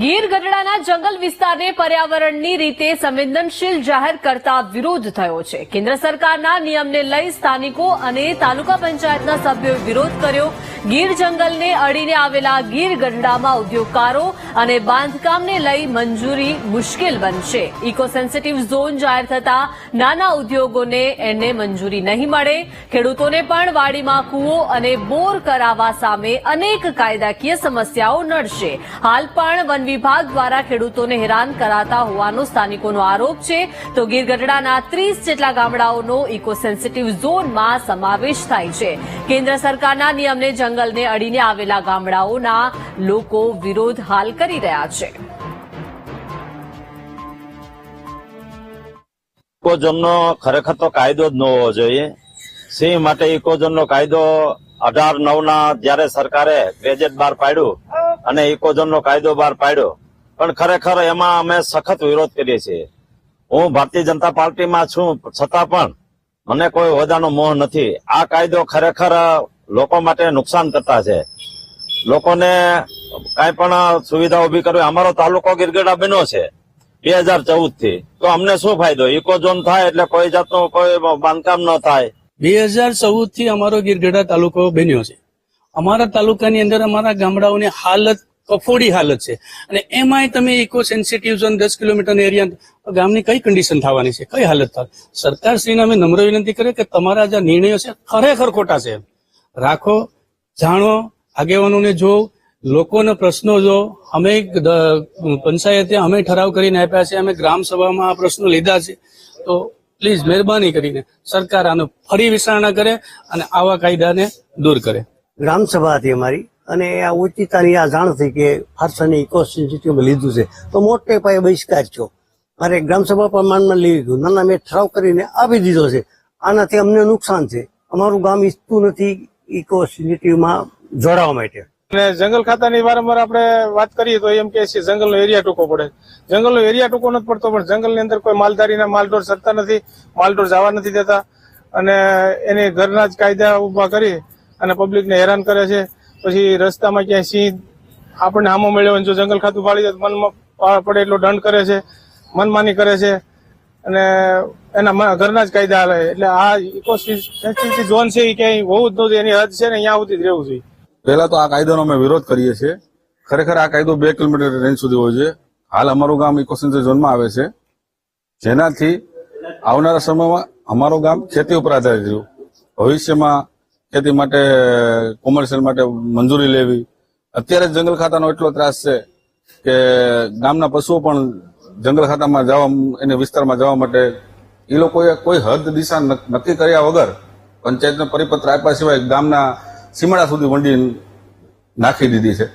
ગીર ગઢડાના જંગલ વિસ્તારને પર્યાવરણની રીતે સંવેદનશીલ જાહેર કરતા વિરોધ થયો છે. કેન્દ્ર સરકારના નિયમને લઈ સ્થાનિકો અને તાલુકા પંચાયતના સભ્યોએ વિરોધ કર્યો. ગીર જંગલને અડીને આવેલા ગીર ગઢડામાં ઉદ્યોગકારો અને બાંધકામને લઈ મંજૂરી મુશ્કેલ બનશે. ઇકો સેન્સિટિવ ઝોન જાહેર થતા નાના ઉદ્યોગોને એને મંજૂરી નહીં મળે. ખેડૂતોને પણ વાડીમાં કૂવો અને બોર કરાવવા સામે અનેક કાયદાકીય સમસ્યાઓ નડશે. હાલ પણ વન વિભાગ દ્વારા ખેડૂતોને હેરાન કરાતા હોવાનો સ્થાનિકોનો આરોપ છે. તો ગીર ગઢડાના ત્રીસ જેટલા ગામડાઓનો ઇકો સેન્સિટિવ ઝોનમાં સમાવેશ થાય છે. કેન્દ્ર સરકારના નિયમને જંગલને અડીને આવેલા ગામડાઓના લોકો વિરોધ હાલ કરી રહ્યા છે. ઇકોઝોનનો ખરેખર તો કાયદો જ ન હોવો જોઈએ. સિંહ માટે ઇકોઝોનનો કાયદો અઢાર, નવના જયારે સરકારે ગેજેટ બહાર પાડ્યું અને ઇકોઝોનનો કાયદો બહાર પાડ્યો. પણ ખરેખર એમાં અમે સખત વિરોધ કરીએ છીએ. હું ભારતીય જનતા પાર્ટીમાં છું, છતાં પણ મને કોઈ હોદ્દાનો મોહ નથી. આ કાયદો ખરેખર લોકો માટે નુકસાન કરતા છે. લોકોને કાંઈ પણ સુવિધા ઊભી કરવી. અમારો તાલુકો ગીરગઢડા બન્યો છે, બે હજાર ચૌદથી. તો અમને શું ફાયદો? ઇકોઝોન થાય એટલે કોઈ જાતનું કોઈ બાંધકામ ન થાય. બે હજાર ચૌદથી અમારો ગિરગઢા તાલુકો બન્યો છે. અમારા તાલુકાની અંદર અમારા ગામડાઓની હાલત કફોડી હાલત છે. અને એમાંય તમે ઇકો સેન્સિટિવ ઝોન દસ કિલોમીટરના એરિયા, ગામની કઈ કન્ડિશન થવાની છે? કઈ હાલત થાય? સરકારશ્રીને અમે નમ્ર વિનંતી કરીએ કે તમારા જે નિર્ણયો છે, ખરેખર ખોટા છે. રાખો, જાણો આગેવાનોને જો, લોકોના પ્રશ્નો જો અમે પંચાયતે અમે ઠરાવ કરીને આપ્યા છે, અમે ગ્રામ સભામાં આ પ્રશ્નો લીધા છે, તો પ્લીઝ મહેરબાની કરીને સરકાર આનો ફરી વિચારણા કરે અને આવા કાયદાને દૂર કરે. ગ્રામ સભા હતી અમારી, અને આ ઓચિતાની આ જાણ થઈ કે ફારસાની ઇકો સેન્સિટિવમાં લીધું છે. તો મોટે પાયે બહિષ્કાર થયો. મારે ગ્રામસભા પ્રમાણમાં લઈ લીધું. નાના મેં ઠરાવ કરીને આપી દીધો છે. આનાથી અમને નુકસાન છે. અમારું ગામ ઈચ્છતું નથી ઇકો સેન્સિટિવમાં જોડાવા માટે. અને જંગલ ખાતાની વારંવાર આપણે વાત કરીએ તો એમ કે છે, જંગલનો એરિયા ટૂંકો પડે. જંગલનો એરિયા ટૂંકો નથી પડતો, પણ જંગલની અંદર કોઈ માલધારીના માલઢોર સરતા નથી, માલઢોર જવા નથી દેતા. અને એને ઘરના જ કાયદા ઊભા કરી અને પબ્લિકને હેરાન કરે છે. પછી રસ્તામાં ક્યાંય સિંહ આપણને હામો મળ્યો જો જંગલ ખાતું ફાળી જાય મનમાં પડે એટલો દંડ કરે છે, મનમાની કરે છે. અને એના ઘરના જ કાયદા આવે એટલે આ ઇકો ઝોન છે એ ક્યાંય હોવું જ નહોતું એની હદ છે ને અહીંયા સુધી જ રહેવું જોઈએ. પહેલા તો આ કાયદાનો અમે વિરોધ કરીએ છીએ. ખરેખર આ કાયદો બે કિલોમીટર રેન્જ સુધી હોય છે. હાલ અમારું ગામ ઇકોસેન્ટર ઝોનમાં આવે છે. જેનાથી આવનારા સમયમાં અમારું ગામ ખેતી ઉપર આધારિત રહ્યું. ભવિષ્યમાં ખેતી માટે કોમર્શિયલ માટે મંજૂરી લેવી. અત્યારે જંગલ ખાતાનો એટલો ત્રાસ છે કે ગામના પશુઓ પણ જંગલ ખાતામાં જવા, એને વિસ્તારમાં જવા માટે એ લોકોએ કોઈ હદ દિશા નક્કી કર્યા વગર પંચાયતનો પરિપત્ર આપ્યા સિવાય ગામના સીમાડા સુધી વંડી નાખી દીધી છે.